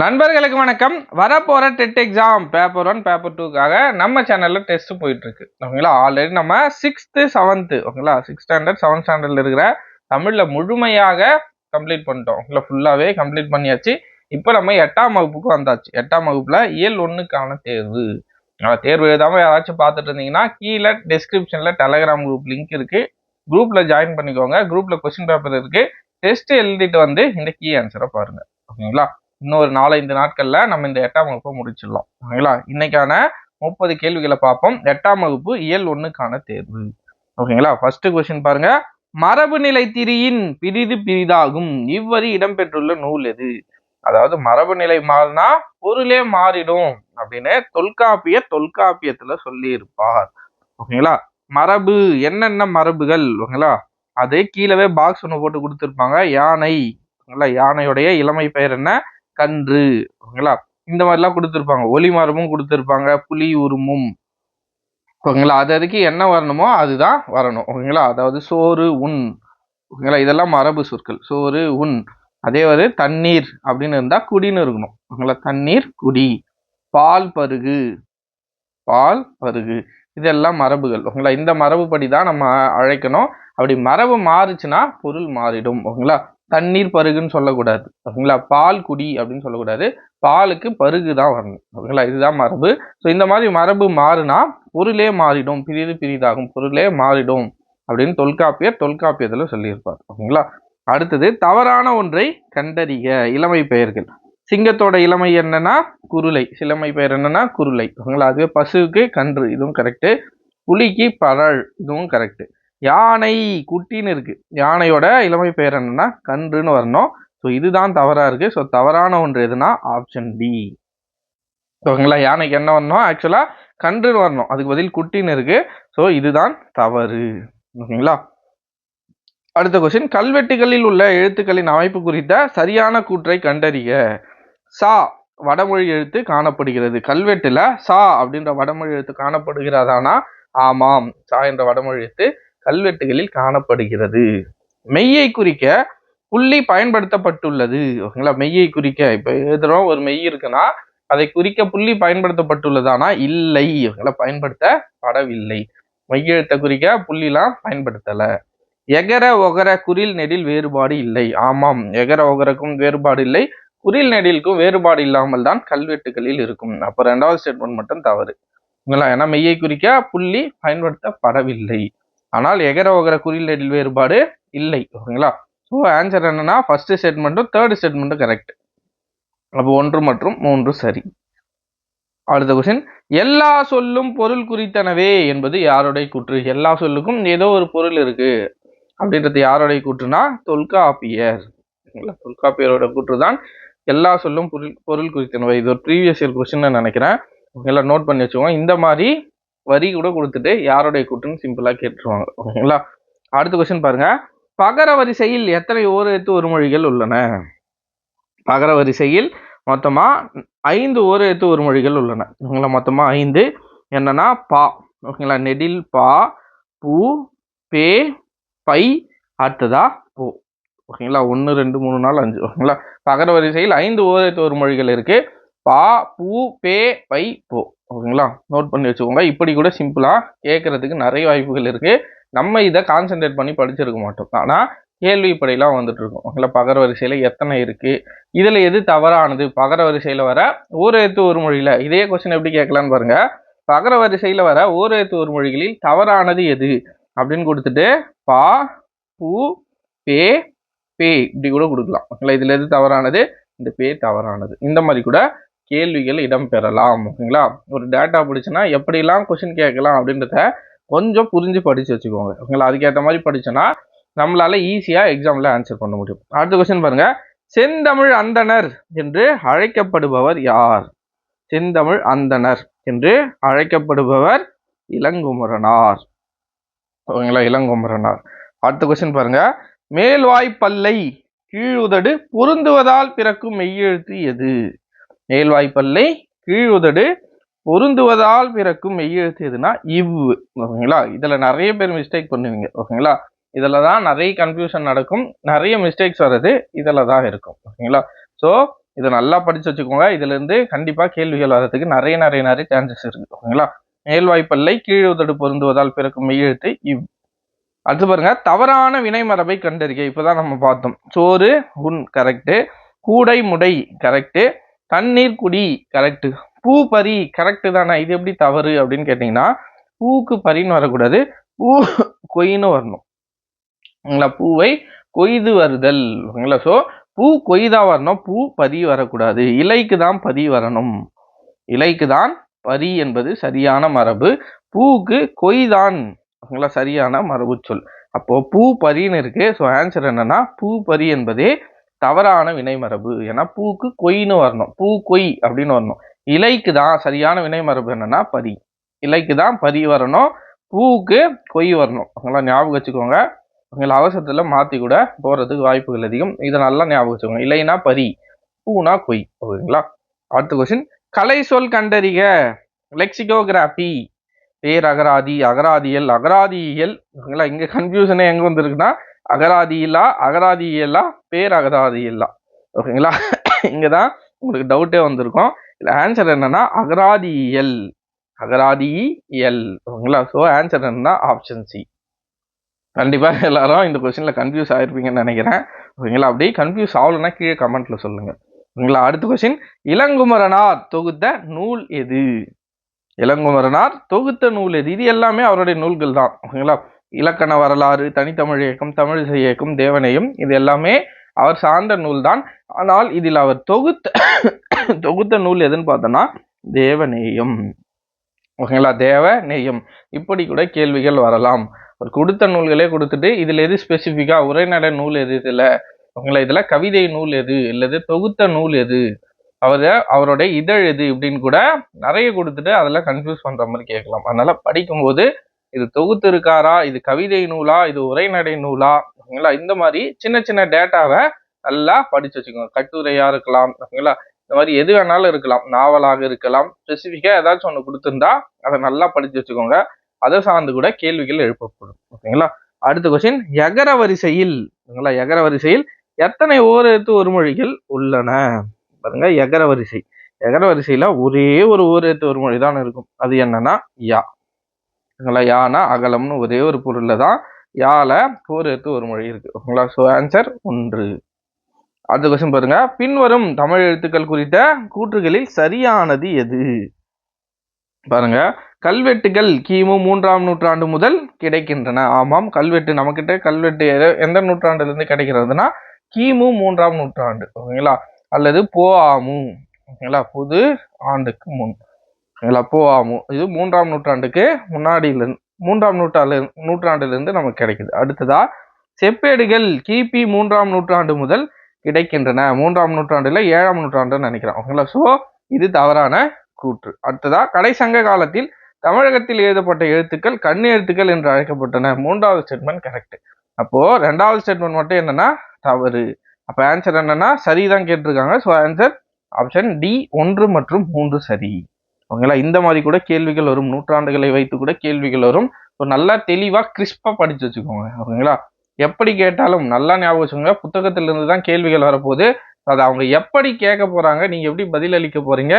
நண்பர்களுக்கு வணக்கம். வரப்போகிற TET exam paper one paper டூக்காக நம்ம சேனலில் டெஸ்ட் போயிட்டுருக்கு. ஓகேங்களா? ஆல்ரெடி நம்ம சிக்ஸ்த்து செவன்த்து ஓகேங்களா? சிக்ஸ் ஸ்டாண்டர்ட் செவன்த் ஸ்டாண்டர்டில் இருக்கிற தமிழில் முழுமையாக கம்ப்ளீட் பண்ணிட்டோம். இல்லை ஃபுல்லாகவே கம்ப்ளீட் பண்ணியாச்சு. இப்போ நம்ம எட்டாம் வகுப்புக்கு வந்தாச்சு. எட்டாம் வகுப்பில் இயல் ஒன்றுக்கான தேர்வு. தேர்வு எழுதாமல் யாராச்சும் பார்த்துட்டு இருந்தீங்கன்னா கீழே டிஸ்கிரிப்ஷனில் டெலகிராம் குரூப் லிங்க் இருக்குது குரூப்பில் ஜாயின் பண்ணிக்கோங்க. குரூப்பில் கொஸ்டின் பேப்பர் இருக்குது டெஸ்ட் எழுதிட்டு வந்து இந்த கீ ஆன்சரை பாருங்கள் ஓகேங்களா? இன்னொரு நாலஞ்சு நாட்களில் நம்ம இந்த எட்டாம் வகுப்பை முடிச்சிடலாம். ஓகேங்களா இன்னைக்கான முப்பது கேள்விகளை பார்ப்போம். எட்டாம் வகுப்பு இயல் ஒன்றுக்கான தேர்வு. ஓகேங்களா? ஃபர்ஸ்ட் கொஸ்டின் பாருங்க. மரபு நிலை திரியின் பிரிது பிரிதாகும். இவ்வரி இடம்பெற்றுள்ள நூல் எது? அதாவது மரபு நிலை மாறினா பொருளே மாறிடும் அப்படின்னு தொல்காப்பிய தொல்காப்பியத்துல சொல்லியிருப்பார். ஓகேங்களா? மரபு என்னென்ன மரபுகள்? ஓகேங்களா? அது கீழவே பாக்ஸ் ஒன்று போட்டு கொடுத்துருப்பாங்க. யானை. ஓகேங்களா? யானையுடைய இளமை பெயர் என்ன? கன்று ஓகேங்களா? இந்த மாதிரிலாம் கொடுத்துருப்பாங்க. ஒளி மரமும் கொடுத்துருப்பாங்க. புலி உருமும். ஓகேங்களா? அது அதுக்கு என்ன வரணுமோ அதுதான் வரணும். ஓகேங்களா? அதாவது சோறு உண். ஓகேங்களா? இதெல்லாம் மரபு சொற்கள். சோறு உண். அதே ஒரு தண்ணீர் அப்படின்னு இருந்தால் குடின்னு இருக்கணும். ஓகேங்களா? தண்ணீர் குடி. பால் பருகு. பால் பருகு. இதெல்லாம் மரபுகள். ஓகேங்களா? இந்த மரபுப்படி தான் நம்ம அழைக்கணும். அப்படி மரபு மாறுச்சுன்னா பொருள் மாறிடும். ஓகேங்களா? தண்ணீர் பருகுன்னு சொல்லக்கூடாது. ஓகேங்களா? பால் குடி அப்படின்னு சொல்லக்கூடாது. பாலுக்கு பருகு தான் வரணும். ஓகேங்களா? இதுதான் மரபு. ஸோ இந்த மாதிரி மரபு மாறுனா பொருளே மாறிடும். பிரிது பிரிதாகும். பொருளே மாறிடும் அப்படின்னு தொல்காப்பியர் தொல்காப்பியத்தில் சொல்லியிருப்பார். ஓகேங்களா? அடுத்தது தவறான ஒன்றை கண்டறிய இளமை பெயர்கள். சிங்கத்தோட இளமை என்னன்னா குருளை. சிலமை பெயர் என்னன்னா குருளை. ஓகேங்களா? அதுவே பசுவுக்கு கன்று. இதுவும் கரெக்டு புலிக்கு பரல் இதுவும் கரெக்டு யானை குட்டின்னு இருக்கு. யானையோட இளமை பெயர் என்னன்னா கன்றுன்னு வரணும். ஸோ இதுதான் தவறா இருக்கு. ஸோ தவறான ஒன்று எதுனா ஆப்ஷன் டி ஓகேங்களா யானைக்கு என்ன வரணும் ஆக்சுவலா கன்றுன்னு வரணும். அதுக்கு பதில் குட்டின்னு இருக்கு. ஸோ இதுதான் தவறு. ஓகேங்களா? அடுத்த கொஸ்டின் கல்வெட்டுகளில் உள்ள எழுத்துக்களின் அமைப்பு குறித்த சரியான கூற்றை கண்டறிய சா வடமொழி எழுத்து காணப்படுகிறது. கல்வெட்டுல சா அப்படின்ற வடமொழி எழுத்து காணப்படுகிறதானா? ஆமாம். சா என்ற வடமொழி எழுத்து கல்வெட்டுகளில் காணப்படுகிறது. மெய்யை குறிக்க புள்ளி பயன்படுத்தப்பட்டுள்ளது. ஓகேங்களா? மெய்யை குறிக்க. இப்போ எழுதுறோம் ஒரு மெய் இருக்குன்னா அதை குறிக்க புள்ளி பயன்படுத்தப்பட்டுள்ளதானா? இல்லை. ஓகேங்களா? பயன்படுத்தப்படவில்லை. மெய்யெழுத்தை குறிக்க புள்ளிலாம் பயன்படுத்தலை. எகர ஒகர குரில் நெடில் வேறுபாடு இல்லை. ஆமாம். எகர ஒகரக்கும் வேறுபாடு இல்லை. குரில் நெடிலுக்கும் வேறுபாடு இல்லாமல் தான் கல்வெட்டுகளில் இருக்கும். அப்போ ரெண்டாவது ஸ்டேட்மெண்ட் மட்டும் தவறு. ஓகேங்களா? ஏன்னா மெய்யை குறிக்க புள்ளி பயன்படுத்தப்படவில்லை. ஆனால் எகர ஒகர குறியீடு வேறுபாடு இல்லை ஓகேங்களா? ஸோ ஆன்சர் என்னன்னா ஃபர்ஸ்ட் ஸ்டேட்மெண்ட்டும் தேர்ட் ஸ்டேட்மெண்ட்டும் கரெக்ட் அப்போ ஒன்று மற்றும் மூன்று சரி. அடுத்த கொஸ்டின் எல்லா சொல்லும் பொருள் குறித்தனவே என்பது யாருடைய கூற்று? எல்லா சொல்லுக்கும் ஏதோ ஒரு பொருள் இருக்கு. அப்படின்றது யாருடைய கூற்றுனா தொல்காப்பியர். தொல்காப்பியரோட கூற்று தான் எல்லா சொல்லும் பொருள் பொருள் குறித்தனவை. இது ஒரு ப்ரீவியஸ் இயர் கொஸ்டின் நினைக்கிறேன். ஓகேங்களா? நோட் பண்ணி வச்சுக்கோங்க. இந்த மாதிரி வரி கூட கொடுத்துட்டு யாருடைய கூட்டுன்னு சிம்பிளாக கேட்டுருவாங்க. ஓகேங்களா? அடுத்த கொஸ்டின் பாருங்க. பகர வரிசையில் எத்தனை ஓர் எழுத்து ஒரு மொழிகள் உள்ளன? பகர வரிசையில் மொத்தமாக ஐந்து ஓர் எழுத்து ஒரு மொழிகள் உள்ளன. ஓகேங்களா? மொத்தமாக ஐந்து. என்னன்னா பா. ஓகேங்களா? நெடில் பா பூ பே பை அடுத்ததா போ. ஓகேங்களா? ஒன்று ரெண்டு மூணு நாள் அஞ்சு. ஓகேங்களா? பகர வரிசையில் ஐந்து ஓரெழுத்து ஒரு மொழிகள் இருக்குது பா பூ பே பை போ. ஓகேங்களா? நோட் பண்ணி வச்சுக்கோங்க. இப்படி கூட சிம்பிளாக கேட்கறதுக்கு நிறைய வாய்ப்புகள் இருக்குது நம்ம இதை கான்சென்ட்ரேட் பண்ணி படிச்சிருக்க மாட்டோம். ஆனால் கேள்விப்படையெல்லாம் இப்படிலாம் வந்துட்டு இருக்கும். ஓகேங்களா? பகர வரிசையில் எத்தனை இருக்குது இதில் எது தவறானது? பகர வரிசையில் வர ஒரு எழுத்து ஒரு மொழியில் இதே கொஸ்டின் எப்படி கேட்கலான்னு பாருங்கள் பகர வரிசையில் வர ஓர் எழுத்து ஒரு மொழிகளில் தவறானது எது? அப்படின்னு கொடுத்துட்டு பா பூ பே பே இப்படி கூட கொடுக்கலாம். ஓகேங்களா? இதில் எது தவறானது? இந்த பே தவறானது. இந்த மாதிரி கூட கேள்விகள் இடம்பெறலாம் ஓகேங்களா ஒரு டேட்டா பிடிச்சுன்னா எப்படிலாம் கொஷின் கேட்கலாம் அப்படின்றத கொஞ்சம் புரிஞ்சு படித்து வச்சுக்கோங்க ஓகேங்களா அதுக்கேற்ற மாதிரி படிச்சோன்னா நம்மளால் ஈஸியாக எக்ஸாமில் ஆன்சர் பண்ண முடியும். அடுத்த கொஸ்டின் பாருங்கள் செந்தமிழ் அந்தணர் என்று அழைக்கப்படுபவர் யார்? செந்தமிழ் அந்தணர் என்று அழைக்கப்படுபவர் இளங்குமரனார். ஓகேங்களா? இளங்குமரனார். அடுத்த கொஸ்டின் பாருங்க. மேல்வாய் பல்லை கீழுதடு பொருந்துவதால் பிறக்கும் மெய்யெழுத்து எது? மேல்வாய் பல்லை கீழுதடு பொருந்துவதால் பிறக்கும் மெய்யெழுத்து எதுனா இவ் ஓகேங்களா? இதில் நிறைய பேர் மிஸ்டேக் பண்ணுவீங்க. ஓகேங்களா? இதில் தான் நிறைய கன்ஃபியூஷன் நடக்கும். நிறைய மிஸ்டேக்ஸ் வர்றது இதில் தான் இருக்கும். ஓகேங்களா? ஸோ இதை நல்லா படித்து வச்சுக்கோங்க. இதுலேருந்து கண்டிப்பாக கேள்விகள் வர்றதுக்கு நிறைய நிறைய நிறைய சான்சஸ் இருக்குது ஓகேங்களா? மேல்வாய்ப்பல்லை கீழ் உதடு பொருந்துவதால் பிறக்கும் மெய்யெழுத்து இவ். அடுத்து பாருங்க. தவறான வினைமரபை கண்டறிக. இப்பதான் நம்ம பார்த்தோம். சோறு உன் கரெக்டு கூடை முடை கரெக்டு தண்ணீர் குடி கரெக்டு பூ பறி கரெக்டு தானே? இது எப்படி தவறு அப்படின்னு கேட்டிங்கன்னா பூக்கு பறின்னு வரக்கூடாது. பூ கொயின்னு வரணும். ஓகேங்களா? பூவை கொய்து வருதல். ஓகேங்களா? ஸோ பூ கொய்தா வரணும் பூ பதி வரக்கூடாது. இலைக்கு தான் பதி வரணும். இலைக்கு தான் பரி என்பது சரியான மரபு. பூவுக்கு கொய்தான். ஓகேங்களா? சரியான மரபு சொல் அப்போது பூ பரின்னு இருக்குது ஸோ ஆன்சர் என்னென்னா பூ பரி என்பதே தவறான வினைமரபு. ஏன்னா பூக்கு கொய்ன்னு வரணும். பூ கொய் அப்படின்னு வரணும். இலைக்கு தான் சரியான வினைமரபு என்னன்னா பரி இலைக்கு தான் பரி வரணும். பூவுக்கு கொய் வரணும். ஓகேங்களா ஞாபகம் வச்சுக்கோங்க. உங்களை அவசரத்தில் மாற்றி கூட போகிறதுக்கு வாய்ப்புகள் அதிகம். இதை நல்லா ஞாபகம் வச்சுக்கோங்க. இல்லைன்னா பரி பூனா கொய். ஓகேங்களா அடுத்த கொஸ்டின் கலை சொல் கண்டறிக. லெக்சிகோகிராஃபி பேர் அகராதி அகராதியல் அகராதியியல். ஓகேங்களா இங்கே கன்ஃபியூஷனே எங்கே வந்திருக்குன்னா அகராதியில்லா அகராதியியலா பேர் அகராதி இல்லா ஓகேங்களா? இங்கே தான் உங்களுக்கு டவுட்டே வந்திருக்கும். இதில் ஆன்சர் என்னன்னா அகராதி எல் அகராதி எல் ஓகேங்களா? ஸோ ஆன்சர் என்னன்னா ஆப்ஷன் சி கண்டிப்பாக எல்லாரும் இந்த கொஸ்டினில் கன்ஃபியூஸ் ஆகிருப்பீங்கன்னு நினைக்கிறேன். ஓகேங்களா? அப்படியே கன்ஃபியூஸ் ஆகலைன்னா கீழே கமெண்ட்டில் சொல்லுங்கள் ஓகேங்களா? அடுத்த கொஸ்டின் இளங்குமரனார் தொகுத்த நூல் எது? இளங்குமரனார் தொகுத்த நூல் எது? இது எல்லாமே அவருடைய நூல்கள் தான் ஓகேங்களா? இலக்கண வரலாறு தனித்தமிழ் இயக்கம் தமிழிசை இயக்கம் தேவனையும் இது எல்லாமே அவர் சார்ந்த நூல் தான் ஆனால் இதில் அவர் தொகுத்த தொகுத்த நூல் எதுன்னு பார்த்தோன்னா தேவநேயம் ஓகேங்களா? தேவ நேயம் இப்படி கூட கேள்விகள் வரலாம். அவர் கொடுத்த நூல்களே கொடுத்துட்டு இதில் எது ஸ்பெசிஃபிக்காக உரைநடை நூல் எது இதில்? ஓகேங்களா? இதில் கவிதை நூல் எது? இல்லது தொகுத்த நூல் எது? அவர் அவருடைய இதழ் எது? இப்படின்னு கூட நிறைய கொடுத்துட்டு அதெல்லாம் கன்ஃபியூஸ் பண்ணுற மாதிரி கேட்கலாம். அதனால் படிக்கும்போது இது தொகுத்து இருக்காரா? இது கவிதை நூலா? இது உரைநடை நூலா? ஓகேங்களா? இந்த மாதிரி சின்ன சின்ன டேட்டாவை நல்லா படிச்சு வச்சுக்கோங்க. கட்டுரையா இருக்கலாம் ஓகேங்களா? இந்த மாதிரி எது வேணாலும் இருக்கலாம். நாவலாக இருக்கலாம். ஸ்பெசிஃபிக்கா ஏதாச்சும் ஒன்று கொடுத்துருந்தா அதை நல்லா படிச்சு வச்சுக்கோங்க. அதை சார்ந்து கூட கேள்விகள் எழுப்பப்படும் ஓகேங்களா? அடுத்த கொஸ்டின் எகர வரிசையில் ஓகேங்களா? எகர வரிசையில் எத்தனை ஓரெழுத்து ஒரு மொழிகள் உள்ளன? பாருங்க எகர வரிசை. எகர வரிசையில ஒரே ஒரு ஓரெழுத்து ஒரு மொழி தான் இருக்கும். அது என்னன்னா யா. ஓகேங்களா? யானா அகலம்னு ஒரே ஒரு பொருளில் தான் யால எடுத்து ஒரு மொழி இருக்கு. ஓகேங்களா? ஸோ ஆன்சர் ஒன்று. அடுத்த கொஸ்டின் பாருங்க. பின்வரும் தமிழ் எழுத்துக்கள் குறித்த கூற்றுகளில் சரியானது எது? பாருங்க. கல்வெட்டுகள் கிமு மூன்றாம் நூற்றாண்டு முதல் கிடைக்கின்றன. ஆமாம் கல்வெட்டு நம்மக்கிட்ட கல்வெட்டு எந்த நூற்றாண்டுலேருந்து கிடைக்கிறதுனா கிமு மூன்றாம் நூற்றாண்டு. ஓகேங்களா? அல்லது போஆமு ஓகேங்களா? புது ஆண்டுக்கு முன். ஓகேங்களா போஆமு இது மூன்றாம் நூற்றாண்டுக்கு முன்னாடியிலிருந்து மூன்றாம் நூற்றாண்டு நூற்றாண்டிலிருந்து நமக்கு கிடைக்குது. அடுத்ததா செப்பேடுகள் கிபி மூன்றாம் நூற்றாண்டு முதல் கிடைக்கின்றன. மூன்றாம் நூற்றாண்டுல ஏழாம் நூற்றாண்டுன்னு நினைக்கிறேன் ஓகேங்களா? ஸோ இது தவறான கூற்று. அடுத்ததா கடைசங்க காலத்தில் தமிழகத்தில் எழுதப்பட்ட எழுத்துக்கள் கண் எழுத்துக்கள் என்று அழைக்கப்பட்டன. மூன்றாவது ஸ்டேட்மெண்ட் கரெக்ட் அப்போ ரெண்டாவது ஸ்டேட்மெண்ட் மட்டும் என்னன்னா தவறு. அப்ப ஆன்சர் என்னன்னா சரிதான் கேட்டிருக்காங்க. ஸோ ஆன்சர் ஆப்ஷன் டி ஒன்று மற்றும் மூன்று சரி. ஓகேங்களா? இந்த மாதிரி கூட கேள்விகள் வரும். நூற்றாண்டுகளை வைத்து கூட கேள்விகள் வரும். ஸோ நல்லா தெளிவாக கிறிஸ்பாக படித்து வச்சுக்கோங்க. ஓகேங்களா? எப்படி கேட்டாலும் நல்லா ஞாபகம் வச்சுக்கோங்க. புத்தகத்திலிருந்து தான் கேள்விகள் வரப்போகுது. அது அவங்க எப்படி கேட்க போகிறாங்க நீங்கள் எப்படி பதிலளிக்க போகிறீங்க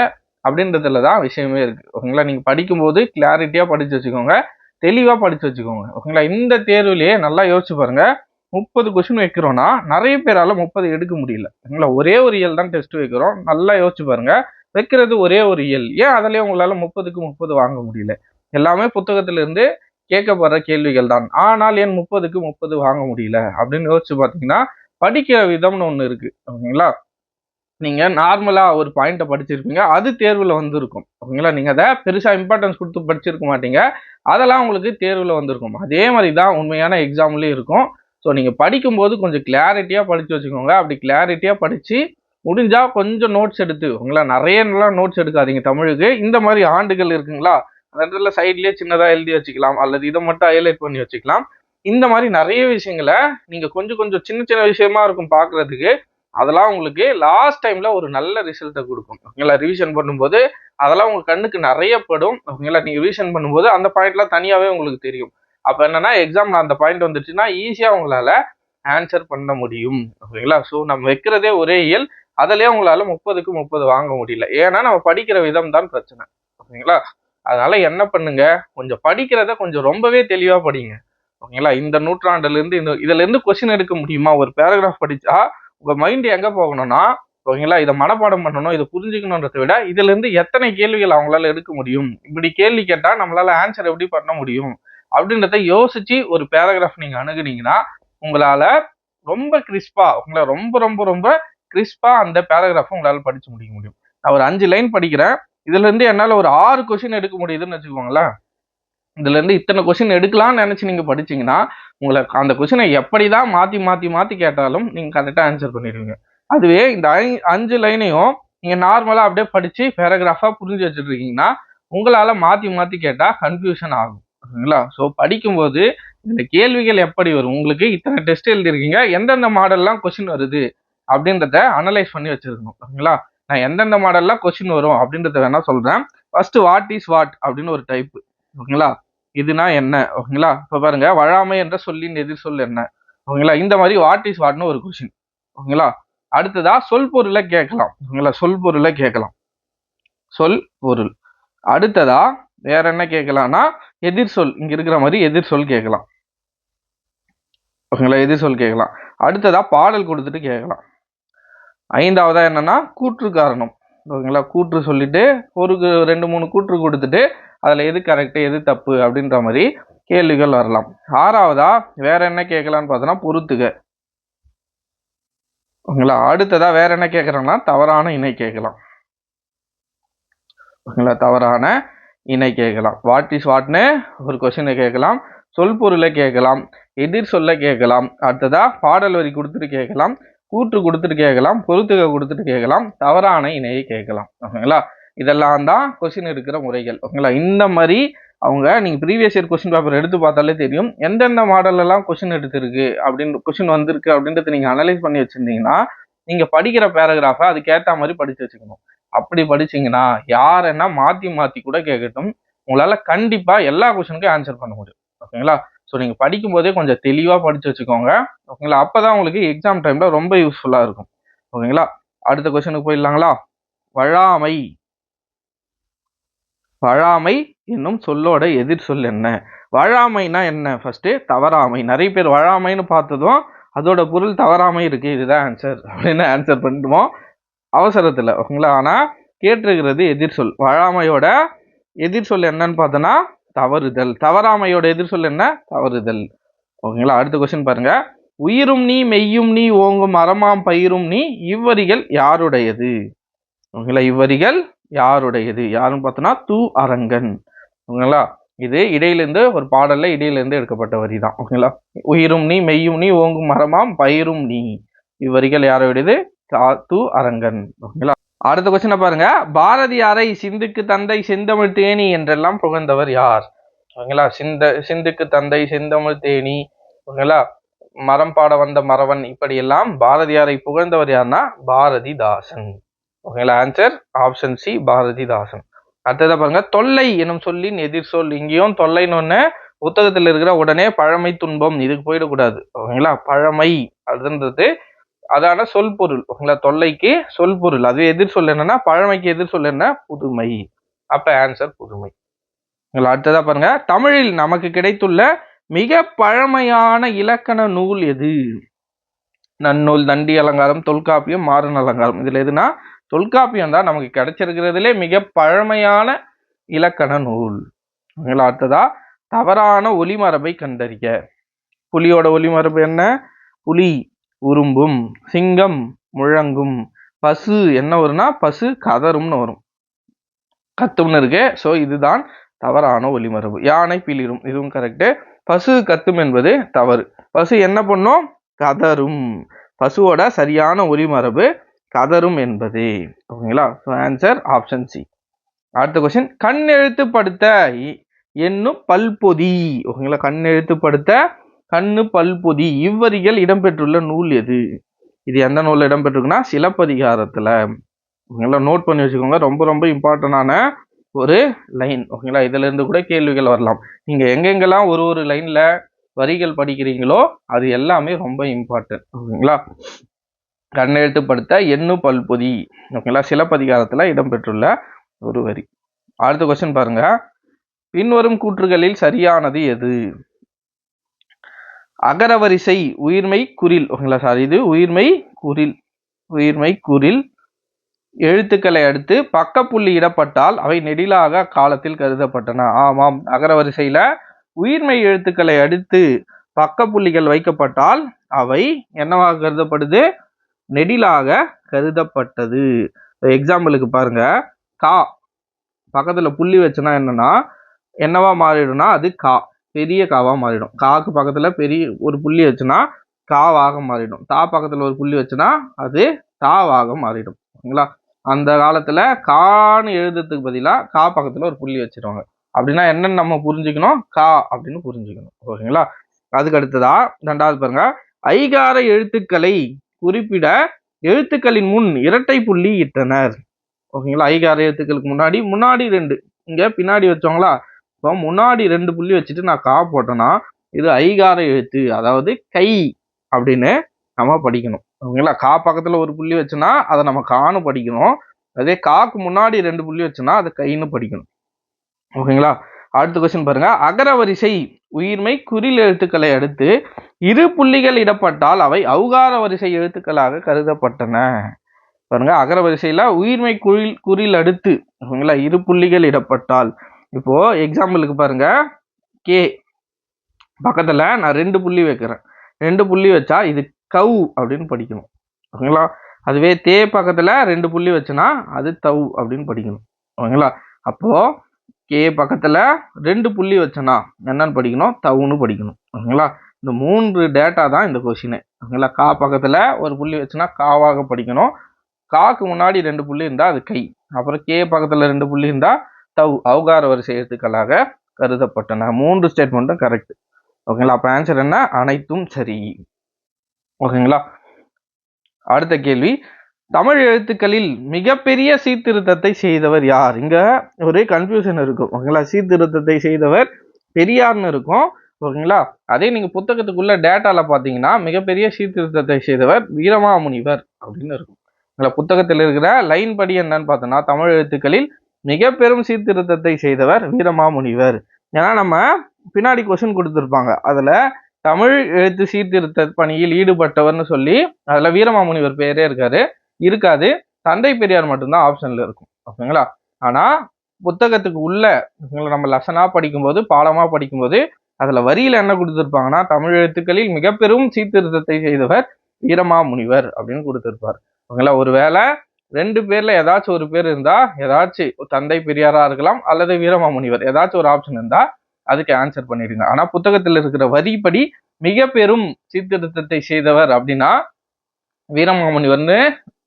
அப்படின்றதுல தான் விஷயமே இருக்குது ஓகேங்களா? நீங்கள் படிக்கும்போது கிளாரிட்டியாக படித்து வச்சுக்கோங்க. தெளிவாக படித்து வச்சுக்கோங்க. ஓகேங்களா? இந்த தேர்விலேயே நல்லா யோசிச்சு பாருங்கள் முப்பது கொஸ்டின் வைக்கிறோன்னா நிறைய பேரால் முப்பது எடுக்க முடியல. ஓகேங்களா? ஒரே ஒரு இயல் தான் டெஸ்ட் வைக்கிறோம். நல்லா யோசிச்சு பாருங்கள் வைக்கிறது ஒரே ஒரு இயல். ஏன் அதிலே உங்களால் முப்பதுக்கு முப்பது வாங்க முடியல? எல்லாமே புத்தகத்திலிருந்து கேட்கப்படுற கேள்விகள் தான். ஆனால் ஏன் முப்பதுக்கு முப்பது வாங்க முடியல? அப்படின்னு யோசிச்சு பார்த்தீங்கன்னா படிக்கிற விதம்னு ஒன்று இருக்கு. ஓகேங்களா? நீங்கள் நார்மலாக ஒரு பாயிண்ட்டை படிச்சிருப்பீங்க. அது தேர்வில் வந்திருக்கும். ஓகேங்களா? நீங்கள் அதை பெருசாக இம்பார்ட்டன்ஸ் கொடுத்து படிச்சிருக்க மாட்டீங்க. அதெல்லாம் உங்களுக்கு தேர்வில் வந்திருக்கும். அதே மாதிரி தான் உண்மையான எக்ஸாம்லேயும் இருக்கும். ஸோ நீங்கள் படிக்கும்போது கொஞ்சம் கிளாரிட்டியாக படித்து வச்சுக்கோங்க. அப்படி கிளாரிட்டியாக படித்து முடிஞ்சா கொஞ்சம் நோட்ஸ் எடுத்து உங்களா? நிறைய நல்லா நோட்ஸ் எடுக்காதீங்க தமிழுக்கு. இந்த மாதிரி ஆண்டுகள் இருக்குங்களா? அந்த இடத்துல சைட்லயே சின்னதா எழுதி வச்சுக்கலாம். அல்லது இதை மட்டும் ஹைலைட் பண்ணி வச்சுக்கலாம். இந்த மாதிரி நிறைய விஷயங்களை நீங்க கொஞ்சம் கொஞ்சம் சின்ன சின்ன விஷயமா இருக்கும் பார்க்குறதுக்கு அதெல்லாம் உங்களுக்கு லாஸ்ட் டைம்ல ஒரு நல்ல ரிசல்ட்டை கொடுக்கும். ஓகேங்களா ரிவிஷன் பண்ணும்போது அதெல்லாம் உங்க கண்ணுக்கு நிறைய படும். ஓகேங்களா நீங்க ரிவிஷன் பண்ணும்போது அந்த பாயிண்ட்லாம் தனியாவே உங்களுக்கு தெரியும். அப்ப என்னன்னா எக்ஸாம்ல அந்த பாயிண்ட் வந்துச்சுன்னா ஈஸியா உங்களால ஆன்சர் பண்ண முடியும். ஓகேங்களா ஸோ நம்ம வைக்கிறதே ஒரே இயல். அதுலயே உங்களால முப்பதுக்கு முப்பது வாங்க முடியல. ஏன்னா நம்ம படிக்கிற விதம் தான் பிரச்சனை. ஓகேங்களா? அதனால என்ன பண்ணுங்க? கொஞ்சம் படிக்கிறத கொஞ்சம் ரொம்பவே தெளிவா படிங்க. ஓகேங்களா? இந்த நூற்றாண்டுல இருந்து இந்த இதுல இருந்து கொஸ்டின் எடுக்க முடியுமா? ஒரு பேராகிராஃப் படிச்சா உங்க மைண்ட் எங்க போகணும்னா ஓகேங்களா? இதை மனப்பாடம் பண்ணணும் இதை புரிஞ்சுக்கணுன்றதை விட இதுல இருந்து எத்தனை கேள்விகள் அவங்களால எடுக்க முடியும்? இப்படி கேள்வி கேட்டா நம்மளால ஆன்சர் எப்படி பண்ண முடியும்? அப்படின்றத யோசிச்சு ஒரு பேராகிராஃப் நீங்க அணுகுனீங்கன்னா உங்களால ரொம்ப கிறிஸ்பா உங்களை ரொம்ப ரொம்ப ரொம்ப கிறிஸ்பா அந்த பேராகிராஃபை உங்களால் படிச்சு முடிக்க முடியும். நான் ஒரு அஞ்சு லைன் படிக்கிறேன். இதுல இருந்து என்னால ஒரு ஆறு கொஸ்டின் எடுக்க முடியுதுன்னு வச்சுக்கோங்களேன். இதுல இருந்து இத்தனை கொஸ்டின் எடுக்கலாம்னு நினைச்சு நீங்க படிச்சீங்கன்னா உங்களை அந்த கொஸ்டினை எப்படிதான் மாத்தி மாத்தி மாத்தி கேட்டாலும் நீங்க கரெக்டா ஆன்சர் பண்ணிடுவீங்க. அதுவே இந்த ஐ- அஞ்சு லைனையும் நீங்க நார்மலா அப்படியே படிச்சு பேராகிராஃபா புரிஞ்சு வச்சுட்டு இருக்கீங்கன்னா உங்களால மாத்தி மாத்தி கேட்டா கன்ஃபியூஷன் ஆகும். ஓகேங்களா ஸோ படிக்கும்போது இந்த கேள்விகள் எப்படி வரும்? உங்களுக்கு இத்தனை டெஸ்ட் எழுதிருக்கீங்க எந்தெந்த மாடல்லாம் கொஸ்டின் வருது? அப்படின்றத அனலைஸ் பண்ணி வச்சிருக்கணும் ஓகேங்களா நான் எந்தெந்த மாடல்லாம் கொஸ்டின் வரும் அப்படின்றத வேணா சொல்றேன். ஃபர்ஸ்ட் வாட் இஸ் வாட் அப்படின்னு ஒரு டைப் ஓகேங்களா இதுனா என்ன ஓகேங்களா இப்போ பாருங்க வழாமை என்ற சொல்லின் எதிர் சொல் என்ன ஓகேங்களா இந்த மாதிரி வாட் இஸ் வாட்னு ஒரு கொஸ்டின் ஓகேங்களா அடுத்ததா சொல் பொருளை கேட்கலாம் ஓகேங்களா சொல் பொருளை கேட்கலாம். சொல் பொருள். அடுத்ததா வேற என்ன கேட்கலாம்னா எதிர் சொல். இங்க இருக்கிற மாதிரி எதிர் சொல் கேட்கலாம். ஓகேங்களா எதிர் சொல் கேட்கலாம். அடுத்ததா பாடல் கொடுத்துட்டு கேட்கலாம். ஐந்தாவதா என்னன்னா கூற்று காரணம். ஓகேங்களா? கூற்று சொல்லிட்டு ஒரு ரெண்டு மூணு கூற்று கொடுத்துட்டு அதில் எது கரெக்டு எது தப்பு அப்படின்ற மாதிரி கேள்விகள் வரலாம். ஆறாவதா வேற என்ன கேட்கலான்னு பார்த்தோன்னா பொறுத்துக. ஓகேங்களா? அடுத்ததா வேற என்ன கேட்குறாங்கன்னா தவறான இணை கேட்கலாம். ஓகேங்களா? தவறான இணை கேட்கலாம். வாட் இஸ் வாட்னு ஒரு கொஸ்டினை கேட்கலாம். சொல் பொருளை கேட்கலாம். எதிர் சொல்ல கேட்கலாம். அடுத்ததா பாடல் வரி கொடுத்துட்டு கேட்கலாம். கூற்று கொடுத்துட்டு கேட்கலாம் பொறுத்துக கொடுத்துட்டு கேட்கலாம் தவறான இணையை கேட்கலாம். ஓகேங்களா? இதெல்லாம் தான் கொஸ்டின் இருக்கிற முறைகள். ஓகேங்களா? இந்த மாதிரி அவங்க நீங்கள் ப்ரீவியஸ் இயர் கொஸ்டின் பேப்பர் எடுத்து பார்த்தாலே தெரியும். எந்தெந்த மாடலெல்லாம் கொஸ்டின் எடுத்திருக்கு அப்படின்னு கொஸ்டின் வந்திருக்கு அப்படின்றத நீங்கள் அனலைஸ் பண்ணி வச்சிருந்தீங்கன்னா நீங்கள் படிக்கிற பேராகிராஃபை அதுக்கேற்ற மாதிரி படித்து வச்சுக்கணும். அப்படி படிச்சிங்கன்னா யார் என்ன மாற்றி மாற்றி கூட கேட்கட்டும். உங்களால் கண்டிப்பாக எல்லா கொஸ்டினுக்கும் ஆன்சர் பண்ண முடியும். ஓகேங்களா? ஸோ நீங்கள் படிக்கும் போதே கொஞ்சம் தெளிவாக படித்து வச்சுக்கோங்க. ஓகேங்களா அப்போ தான் உங்களுக்கு எக்ஸாம் டைமில் ரொம்ப யூஸ்ஃபுல்லாக இருக்கும். ஓகேங்களா அடுத்த கொஸ்டினுக்கு போயிடலாங்களா? வழாமை. வழாமை என்னும் சொல்லோட எதிர் சொல் என்ன? வழாமைனா என்ன? ஃபஸ்ட்டு தவறாமை. நிறைய பேர் வழாமைன்னு பார்த்ததும் அதோட பொருள் தவறாமை இருக்குது இதுதான் ஆன்சர் அப்படின்னு ஆன்சர் பண்ணிடுவோம். அவசரத்தில். ஓகேங்களா ஆனால் கேட்டிருக்கிறது எதிர் சொல். வழாமையோட எதிர் சொல் என்னன்னு பார்த்தோன்னா தவறுதல். தவறாமையோட எதிர்சொல் என்ன? தவறுதல். ஓகேங்களா? அடுத்த கொஸ்டின் பாருங்க. உயிரும் நீ மெய்யும் நீ ஓங்கும் அறமாம் பயிரும் நீ இவ்வரிகள் யாருடையது? ஓகேங்களா? இவ்வரிகள் யாருடையது? யாருன்னு பார்த்தோன்னா தூ அரங்கன். ஓகேங்களா? இது இடையிலேருந்து ஒரு பாடல்ல இடையிலிருந்து எடுக்கப்பட்ட வரி தான். ஓகேங்களா? உயிரும் நீ மெய்யும் நீ ஓங்கும் மரமாம் பயிரும் நீ. இவ்வரிகள் யாருடையது? தா- தூ அரங்கன். ஓகேங்களா? அடுத்த கொஸ்டினை பாருங்க. பாரதியாரை சிந்துக்கு தந்தை செந்தமிழ் தேனி என்றெல்லாம் புகழ்ந்தவர் யார்? ஓகேங்களா? சிந்த சிந்துக்கு தந்தை செந்தமிழ் தேனி. ஓகேங்களா? மரம் பாட வந்த மறவன் இப்படியெல்லாம் பாரதியாரை புகழ்ந்தவர் யாருன்னா பாரதிதாசன். ஓகேங்களா? Answer option C Bharathidasan. அடுத்ததை பாருங்க. தொல்லை எனும் சொல்லின் எதிர் சொல். இங்கேயும் தொல்லைன்னு ஒன்று புத்தகத்தில் இருக்கிற உடனே பழமை துன்பம் இதுக்கு போயிடக்கூடாது. ஓகேங்களா? பழமை அப்படின்றது அதான சொல் பொருள் உங்களா தொல்லைக்கு சொல் பொருள் அது எதிர் சொல் என்னன்னா பழமைக்கு எதிர் சொல் என்ன? புதுமை. அப்ப ஆன்சர் புதுமை. ஓகேங்களா அடுத்ததா பாருங்க தமிழில் நமக்கு கிடைத்துள்ள மிக பழமையான இலக்கண நூல் எது? நன்னூல் தண்டி அலங்காரம் தொல்காப்பியம் மாறன் அலங்காரம். இதுல எதுனா? தொல்காப்பியம் தான் நமக்கு கிடைச்சிருக்கிறதுலே மிக பழமையான இலக்கண நூல். ஓகேங்களா அடுத்ததா தவறான ஒலிமரபை கண்டறிய புலியோட ஒலிமரபு என்ன? புலி. உரும்பும் சிங்கம் முழங்கும். பசு என்ன வரும்னா பசு கதரும்னு வரும். கத்தும்னு இருக்கு ஸோ இதுதான் தவறான ஒளிமரபு யானை பிளிரும் இதுவும் கரெக்டு பசு கத்தும் என்பது தவறு. பசு என்ன பண்ணும்? கதரும். பசுவோட சரியான ஒளிமரபு கதரும் என்பது. ஓகேங்களா? ஸோ ஆன்சர் ஆப்ஷன் சி அடுத்த கொஸ்டின் கண் எழுத்துப்படுத்த இ- என்னும் பல்பொதி. ஓகேங்களா? கண் எழுத்துப்படுத்த கண்ணு பல்பொதி இவ்வரிகள் இடம்பெற்றுள்ள நூல் எது? இது எந்த நூலில் இடம்பெற்றிருக்குன்னா சிலப்பதிகாரத்தில். ஓகேங்களா? நோட் பண்ணி வச்சுக்கோங்க. ரொம்ப ரொம்ப இம்பார்ட்டண்டான ஒரு லைன் ஓகேங்களா? இதுலேருந்து கூட கேள்விகள் வரலாம். நீங்கள் எங்கெங்கெல்லாம் ஒரு ஒரு லைனில் வரிகள் படிக்கிறீங்களோ அது எல்லாமே ரொம்ப இம்பார்ட்டன்ட் ஓகேங்களா? கண்ணெழுத்துப்படுத்த எண்ணு பல்பொதி ஓகேங்களா? சிலப்பதிகாரத்தில் இடம்பெற்றுள்ள ஒரு வரி. அடுத்த கொஸ்டின் பாருங்க. பின்வரும் கூற்றுகளில் சரியானது எது? அகரவரிசை உயிர்மை குறில் ஓகேங்களா சார்? இது உயிர்மை குறில் உயிர்மை குறில் எழுத்துக்களை அடுத்து பக்கப்புள்ளி இடப்பட்டால் அவை நெடிலாக காலத்தில் கருதப்பட்டன. ஆமாம் அகரவரிசையில் உயிர்மை எழுத்துக்களை அடுத்து பக்கப்புள்ளிகள் வைக்கப்பட்டால் அவை என்னவாக கருதப்படுது? நெடிலாக கருதப்பட்டது. எக்ஸாம்பிளுக்கு பாருங்க. கா பக்கத்தில் புள்ளி வச்சுனா என்னன்னா என்னவா மாறிடும்னா அது கா. பெரிய காவாக மாறிடும். காக்கு பக்கத்தில் பெரிய ஒரு புள்ளி வச்சுனா காவாக மாறிடும். தா பக்கத்தில் ஒரு புள்ளி வச்சுனா அது தாவாக மாறிடும். ஓகேங்களா? அந்த காலத்தில் கான்னு எழுதுறதுக்கு பதிலாக கா பக்கத்தில் ஒரு புள்ளி வச்சிருவாங்க. அப்படின்னா என்னன்னு நம்ம புரிஞ்சுக்கணும்? கா அப்படின்னு புரிஞ்சுக்கணும். ஓகேங்களா? அதுக்கு அடுத்ததா ரெண்டாவது பாருங்க. ஐகார எழுத்துக்களை குறிப்பிட எழுத்துக்களின் முன் இரட்டை புள்ளி இட்டனர். ஓகேங்களா? ஐகார எழுத்துக்களுக்கு முன்னாடி முன்னாடி ரெண்டு. இங்க பின்னாடி வச்சோங்களா இப்போ முன்னாடி ரெண்டு புள்ளி வச்சுட்டு நான் கா போட்டேன்னா இது ஐகார எழுத்து அதாவது கை அப்படின்னு நம்ம படிக்கணும். ஓகேங்களா? கா பக்கத்தில் ஒரு புள்ளி வச்சுன்னா அதை நம்ம கான்னு படிக்கணும். அதே காக்கு முன்னாடி ரெண்டு புள்ளி வச்சுன்னா அதை கைன்னு படிக்கணும். ஓகேங்களா? அடுத்த கொஸ்டின் பாருங்க. அகரவரிசை உயிர்மை குறில் எழுத்துக்களை அடுத்து இரு புள்ளிகள் இடப்பட்டால் அவை அவுகார வரிசை எழுத்துக்களாக கருதப்பட்டன. பாருங்க. அகரவரிசையில் உயிர்மை குறில் குறில் அடுத்து ஓகேங்களா? இரு புள்ளிகள் இடப்பட்டால் இப்போ எக்ஸாம்பிளுக்கு பாருங்க. கே பக்கத்தில் நான் ரெண்டு புள்ளி வைக்கிறேன். ரெண்டு புள்ளி வச்சா இது கவ் அப்படின்னு படிக்கணும். ஓகேங்களா? அதுவே தே பக்கத்தில் ரெண்டு புள்ளி வச்சுனா அது தவ் அப்படின்னு படிக்கணும். ஓகேங்களா? அப்போ கே பக்கத்தில் ரெண்டு புள்ளி வச்சனா என்னன்னு படிக்கணும்? தவுன்னு படிக்கணும். ஓகேங்களா? இந்த மூன்று டேட்டா தான் இந்த கொஷினு ஓகேங்களா? கா பக்கத்தில் ஒரு புள்ளி வச்சுனா காவாக படிக்கணும். காக்கு முன்னாடி ரெண்டு புள்ளி இருந்தால் அது கை. அப்புறம் கே பக்கத்தில் ரெண்டு புள்ளி இருந்தால் தவ் அவுகார வரிசை எழுத்துக்களாக கருதப்பட்டன. மூன்று ஸ்டேட்மெண்ட்டும் கரெக்ட் ஓகேங்களா அப்போ ஆன்சர் என்ன? அனைத்தும் சரி. ஓகேங்களா அடுத்த கேள்வி. தமிழ் எழுத்துக்களில் மிகப்பெரிய சீர்திருத்தத்தை செய்தவர் யார்? இங்க ஒரே கன்ஃபியூஷன் இருக்கும். ஓகேங்களா சீர்திருத்தத்தை செய்தவர் பெரியார்னு இருக்கும். ஓகேங்களா அதே நீங்க புத்தகத்துக்குள்ள டேட்டால பாத்தீங்கன்னா மிகப்பெரிய சீர்திருத்தத்தை செய்தவர் வீரமாமுனிவர் அப்படின்னு இருக்கும். இந்த புத்தகத்தில் இருக்கிற லைன் படி என்னன்னு பார்த்தோம்னா தமிழ் எழுத்துக்களில் மிக பெரும் சீர்திருத்தத்தை செய்தவர் வீரமாமுனிவர். ஏன்னா நம்ம பின்னாடி கொஸ்டின் கொடுத்துருப்பாங்க. அதுல தமிழ் எழுத்து சீர்திருத்த பணியில் ஈடுபட்டவர்னு சொல்லி அதுல வீரமாமுனிவர் பேரே இருக்காரு. இருக்காது. தந்தை பெரியார் மட்டும்தான் ஆப்ஷன்ல இருக்கும். ஓகேங்களா? ஆனா புத்தகத்துக்கு உள்ள நம்ம லெசனா படிக்கும்போது பாடமா படிக்கும்போது அதுல வரியில என்ன கொடுத்துருப்பாங்கன்னா தமிழ் எழுத்துக்களில் மிக பெரும் சீர்திருத்தத்தை செய்தவர் வீரமாமுனிவர் அப்படின்னு கொடுத்திருப்பார். ஓகேங்களா? ஒருவேளை ரெண்டு பேர்ல ஏதாச்சும் ஒரு பேர் இருந்தா ஏதாச்சும் தந்தை பெரியாரா இருக்கலாம் அல்லது வீரமாமுனிவர் ஏதாச்சும் ஒரு ஆப்ஷன் இருந்தா அதுக்கு ஆன்சர் பண்ணிடுங்க. ஆனா புத்தகத்தில் இருக்கிற வரிப்படி மிக பெரும் சீர்திருத்தத்தை செய்தவர் அப்படின்னா வீரமாமுனிவர்னு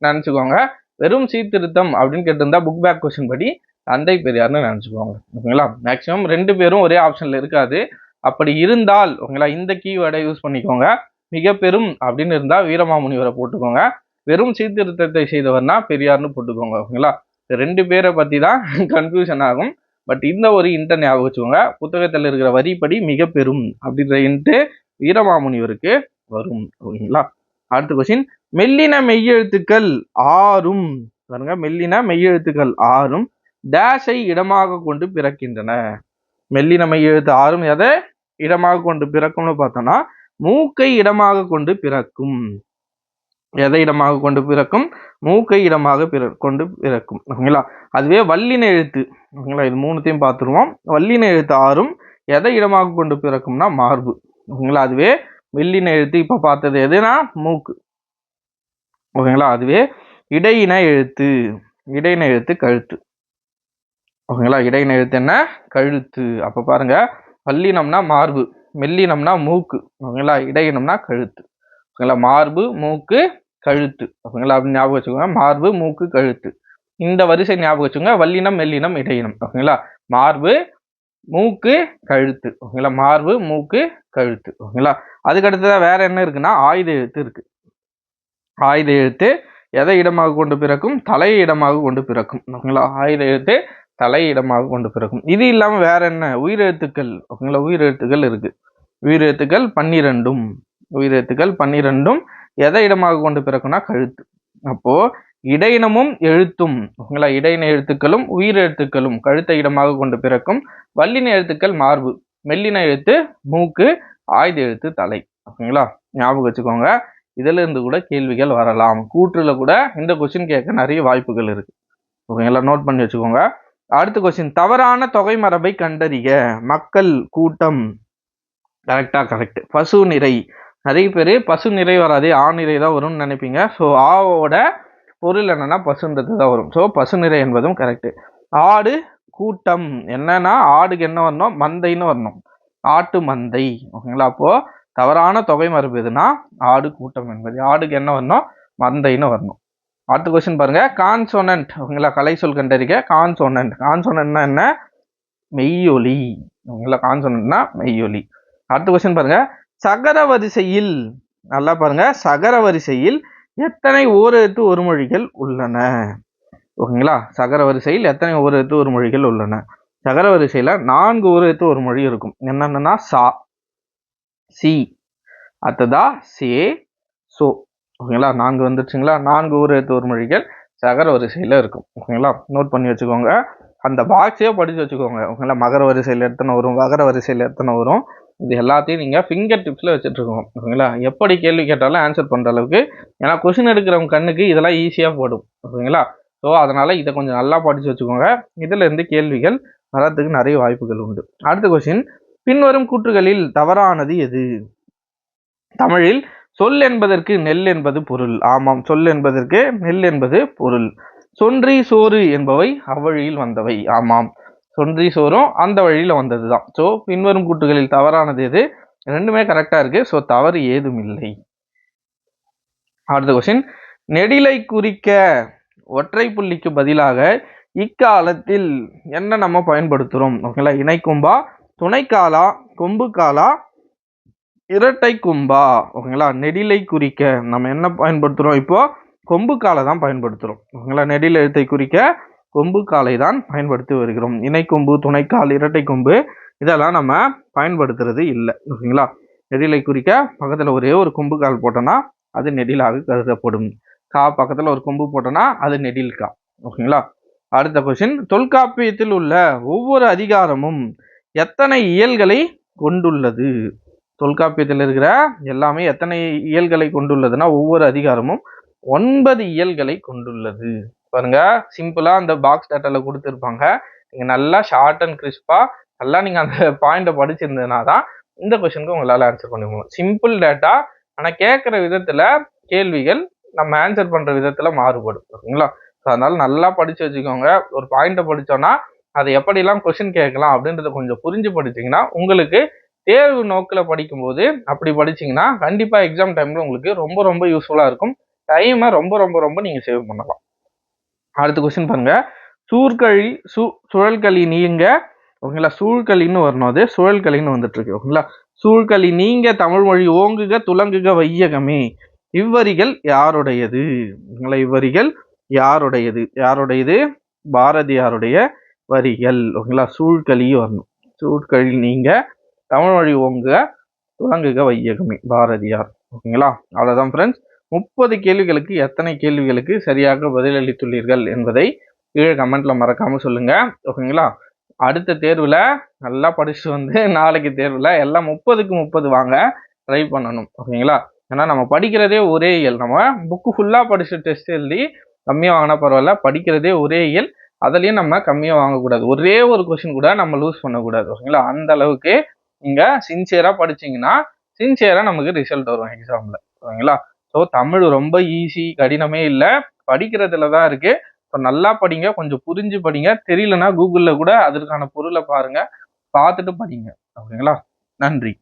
நினைச்சுக்கோங்க. வெறும் சீர்திருத்தம் அப்படின்னு கேட்டிருந்தா புக் பேக் கொஸ்டின் படி தந்தை பெரியார்னு நினைச்சுக்கோங்க. ஓகேங்களா? மேக்சிமம் ரெண்டு பேரும் ஒரே ஆப்ஷன்ல இருக்காது. அப்படி இருந்தால் ஓகேங்களா? இந்த கீவேர்டை யூஸ் பண்ணிக்கோங்க. மிக பெரும் அப்படின்னு இருந்தா வீரமாமுனிவரை போட்டுக்கோங்க. வெறும் சீர்திருத்தத்தை செய்தவர்னா பெரியார்னு போட்டுக்கோங்க ஓகேங்களா ரெண்டு பேரை பற்றி தான் கன்ஃபியூஷன் ஆகும். பட் இந்த ஒரு இன்ட்டை ஞாபகம் வச்சுக்கோங்க. புத்தகத்தில் இருக்கிற வரிப்படி மிக பெரும் அப்படின்ற இன்ட்டு வீரமாமுனிவருக்கு வரும் ஓகேங்களா அடுத்த கொஸ்டின் மெல்லின மெய்யெழுத்துக்கள் ஆறும். பாருங்க மெல்லின மெய்யெழுத்துக்கள் ஆறும் டேஷை இடமாக கொண்டு பிறக்கின்றன. மெல்லின மெய்யெழுத்து ஆறும் எதை? இடமாக கொண்டு பிறக்கும்னு பார்த்தோம்னா மூக்கை இடமாக கொண்டு பிறக்கும். எதை இடமாக கொண்டு பிறக்கும்? மூக்கை இடமாக பிற கொண்டு பிறக்கும். ஓகேங்களா? அதுவே வல்லின எழுத்து. ஓகேங்களா? இது மூணுத்தையும் பார்த்துருவோம். வல்லின எழுத்து ஆறும் எதை இடமாக கொண்டு பிறக்கும்னா மார்பு. ஓகேங்களா? அதுவே வெள்ளின எழுத்து. இப்போ பார்த்தது எதுனா? மூக்கு. ஓகேங்களா? அதுவே இடையின எழுத்து. இடையின எழுத்து கழுத்து. ஓகேங்களா? இடையின எழுத்து என்ன? கழுத்து. அப்போ பாருங்க. வல்லினம்னா மார்பு. மெல்லினம்னா மூக்கு. ஓகேங்களா? இடையினம்னா கழுத்து. ஓகேங்களா? மார்பு மூக்கு கழுத்து. ஓகேங்களா? அப்படி ஞாபகம் வச்சுக்கோங்க. மார்பு மூக்கு கழுத்து. இந்த வரிசை ஞாபகம் வச்சுக்கோங்க. வல்லினம் மெல்லினம் இடையினம். ஓகேங்களா? மார்பு மூக்கு கழுத்து. ஓகேங்களா? மார்பு மூக்கு கழுத்து. ஓகேங்களா? அதுக்கு வேற என்ன இருக்குன்னா ஆயுத எழுத்து இருக்கு. ஆயுத எழுத்து எதை இடமாக கொண்டு பிறக்கும்? தலையை இடமாக கொண்டு பிறக்கும். ஓகேங்களா? ஆயுத எழுத்து தலை இடமாக கொண்டு பிறக்கும். இது இல்லாமல் வேற என்ன? உயிரெழுத்துக்கள் ஓகேங்களா? உயிரெழுத்துக்கள் இருக்கு. உயிரெழுத்துக்கள் பன்னிரெண்டும். உயிரெழுத்துக்கள் பன்னிரெண்டும் எதை இடமாக கொண்டு பிறக்கும்னா கழுத்து. அப்போ இடையினமும் எழுத்தும் ஓகேங்களா? இடையின எழுத்துக்களும் உயிர் எழுத்துக்களும் கழுத்தை இடமாக கொண்டு பிறக்கும். வல்லின எழுத்துக்கள் மார்பு மெல்லின எழுத்து மூக்கு ஆயுத எழுத்து தலை ஓகேங்களா? ஞாபகம் வச்சுக்கோங்க. இதுல இருந்து கூட கேள்விகள் வரலாம். கூற்றுல கூட இந்த கொஸ்டின் கேட்க நிறைய வாய்ப்புகள் இருக்கு. ஓகேங்களா? நோட் பண்ணி வச்சுக்கோங்க. அடுத்த கொஸ்டின் தவறான தொகை மரபை கண்டறிய மக்கள் கூட்டம். கரெக்டா கரெக்ட் பசு நிறை நிறைய பேர் பசு நிறை வராது ஆ நிறை தான் வரும்னு நினைப்பீங்க. ஸோ ஆவோட பொருள் என்னென்னா பசுன்றது தான் வரும். ஸோ பசு நிறை என்பதும் கரெக்டு ஆடு கூட்டம். என்னன்னா ஆடுக்கு என்ன வரணும்? மந்தைன்னு வரணும். ஆட்டு மந்தை. ஓகேங்களா அப்போது தவறான தொகை மரபு எதுனா ஆடு கூட்டம் என்பது. ஆடுக்கு என்ன வரணும்? மந்தைன்னு வரணும். அடுத்த கொஸ்டின் பாருங்க. கான்சோனன்ட் ஓகேங்களா கலை சொல் கண்டறிக்க கான்சோனன்ட் கான்சோனன்ட்னா என்ன? மெய்யொலி. ஓகேங்களா கான்சோனன்ட்னா மெய்யொலி. அடுத்த கொஸ்டின் பாருங்க. சகர வரிசையில் நல்லா பாருங்க சகர வரிசையில் எத்தனை ஓரெழுத்து ஒரு மொழிகள் உள்ளன? ஓகேங்களா? சகர வரிசையில் எத்தனை ஓரெழுத்து ஒரு மொழிகள் உள்ளன? சகர வரிசையில் நான்கு ஓரெழுத்து ஒரு மொழி இருக்கும். என்னென்னா சா சி அடுத்ததா சே சோ. ஓகேங்களா? நான்கு வந்துருச்சுங்களா? நான்கு ஓரெழுத்து ஒரு மொழிகள் சகர வரிசையில் இருக்கும். ஓகேங்களா? நோட் பண்ணி வச்சுக்கோங்க. அந்த பாக்ஸையே படித்து வச்சுக்கோங்க. ஓகேங்களா? மகர வரிசையில் எத்தனை வரும்? மகர வரிசையில் எத்தனை வரும்? இது எல்லாத்தையும் நீங்கள் ஃபிங்கர் டிப்ஸில் வச்சுட்டு இருக்கோம் ஓகேங்களா எப்படி கேள்வி கேட்டாலும் ஆன்சர் பண்ணுற அளவுக்கு. ஏன்னா கொஷின் எடுக்கிறவங்க கண்ணுக்கு இதெல்லாம் ஈஸியாக போடும். ஓகேங்களா ஸோ அதனால் இதை கொஞ்சம் நல்லா படித்து வச்சுக்கோங்க. இதிலேருந்து கேள்விகள் வரத்துக்கு நிறைய வாய்ப்புகள் உண்டு. அடுத்த கொஷின் பின்வரும் கூற்றுகளில் தவறானது எது? தமிழில் சொல் என்பதற்கு நெல் என்பது பொருள். ஆமாம் சொல் என்பதற்கு நெல் என்பது பொருள். சொன்றி சோறு என்பவை அவ்வழியில் வந்தவை. ஆமாம். சொன்றி சோறும் அந்த வழியில் வந்தது தான் ஸோ பின்வரும் கூட்டுகளில் தவறானது எது? ரெண்டுமே கரெக்டாக இருக்குது ஸோ தவறு ஏதும் இல்லை. அடுத்த கொஸ்டின் நெடிலை குறிக்க ஒற்றை புள்ளிக்கு பதிலாக இக்காலத்தில் என்ன நம்ம பயன்படுத்துகிறோம் ஓகேங்களா இணைக்கும்பா துணைக்காலா கொம்பு காலா இரட்டை கும்பா. ஓகேங்களா நெடிலை குறிக்க நம்ம என்ன பயன்படுத்துகிறோம் இப்போ கொம்பு காலை தான் பயன்படுத்துகிறோம் ஓகேங்களா நெடில் எழுத்தை குறிக்க கொம்பு காலை தான் பயன்படுத்தி வருகிறோம். இணைக்கொம்பு துணைக்கால் இரட்டை கொம்பு இதெல்லாம் நம்ம பயன்படுத்துறது இல்லை. ஓகேங்களா நெடிலை குறிக்க பக்கத்தில் ஒரே ஒரு கொம்பு கால் போட்டோன்னா அது நெடிலாக கருதப்படும். கா பக்கத்தில் ஒரு கொம்பு போட்டோன்னா அது நெடில் கா. ஓகேங்களா? அடுத்த கொஸ்டின் தொல்காப்பியத்தில் உள்ள ஒவ்வொரு அதிகாரமும் எத்தனை இயல்களை கொண்டுள்ளது? தொல்காப்பியத்தில் இருக்கிற எல்லாமே எத்தனை இயல்களை கொண்டுள்ளதுன்னா ஒவ்வொரு அதிகாரமும் ஒன்பது இயல்களை கொண்டுள்ளது. பாருங்க சிம்பிளா அந்த பாக்ஸ் டேட்டால கொடுத்துருப்பாங்க. நீங்க நல்லா ஷார்ட் அண்ட் கிறிஸ்பா நல்லா நீங்க அந்த பாயிண்ட படிச்சிருந்ததுனா தான் இந்த கொஸ்டினுக்கு உங்களால ஆன்சர் பண்ண முடியும். சிம்பிள் டேட்டா ஆனா கேட்குற விதத்துல கேள்விகள் நம்ம ஆன்சர் பண்ற விதத்துல மாறுபடும் ஓகேங்களா அதனால நல்லா படிச்சு வச்சுக்கோங்க. ஒரு பாயிண்ட படிச்சோம்னா அதை எப்படிலாம் கொஸ்டின் கேட்கலாம் அப்படின்றத கொஞ்சம் புரிஞ்சு படிச்சீங்கன்னா உங்களுக்கு தேர்வு நோக்கில் படிக்கும்போது அப்படி படிச்சீங்கன்னா கண்டிப்பாக எக்ஸாம் டைமில் உங்களுக்கு ரொம்ப ரொம்ப யூஸ்ஃபுல்லாக இருக்கும். டைமை ரொம்ப ரொம்ப ரொம்ப நீங்கள் சேவ் பண்ணலாம். அடுத்த கொஸ்டின் பாருங்க. சூழ்கழி சு சுழல்களி நீங்க ஓகேங்களா சூழ்கலின்னு வரணும் அது. சுழல்களின்னு வந்துட்டு இருக்கு ஓகேங்களா சூழ்களி நீங்க தமிழ் மொழி ஓங்குக துலங்குக வையகமே. இவ்வரிகள் யாருடையது? ஓகேங்களா இவ்வரிகள் யாருடையது? யாருடையது? பாரதியாருடைய வரிகள் ஓகேங்களா சூழ்களி வரணும். சூழ்களி நீங்க தமிழ் மொழி ஓங்குக துலங்குக வையகமே பாரதியார் ஓகேங்களா அவ்வளோதான் ஃப்ரெண்ட்ஸ் முப்பது கேள்விகளுக்கு எத்தனை கேள்விகளுக்கு சரியாக பதிலளித்துள்ளீர்கள் என்பதை கீழே கமெண்ட்ல மறக்காம சொல்லுங்க. ஓகேங்களா அடுத்த தேர்வுல நல்லா படிச்சு வந்து நாளைக்கு தேர்வுல எல்லாம் முப்பதுக்கு முப்பது வாங்க ட்ரை பண்ணணும். ஓகேங்களா ஏன்னா நம்ம படிக்கிறதே ஒரே இயல். நம்ம புக்கு ஃபுல்லா படிச்சு டெஸ்ட் எழுதி கம்மியாக வாங்கினா பரவாயில்ல. படிக்கிறதே ஒரே இயல். அதுலயும் நம்ம கம்மியாக வாங்கக்கூடாது. ஒரே ஒரு கொஸ்டின் கூட நம்ம லூஸ் பண்ணக்கூடாது. ஓகேங்களா அந்த அளவுக்கு நீங்க சின்சியரா படிச்சீங்கன்னா சின்சியரா நமக்கு ரிசல்ட் வரும் எக்ஸாம்ல ஓகேங்களா ஸோ தமிழ் ரொம்ப ஈஸி கடினமே இல்லை. படிக்கிறதுல தான் இருக்கு. ஸோ நல்லா படிங்க. கொஞ்சம் புரிஞ்சு படிங்க. தெரியலனா கூகுளில் கூட அதற்கான பொருளை பாருங்க. பார்த்துட்டு படிங்க. ஓகேங்களா? நன்றி.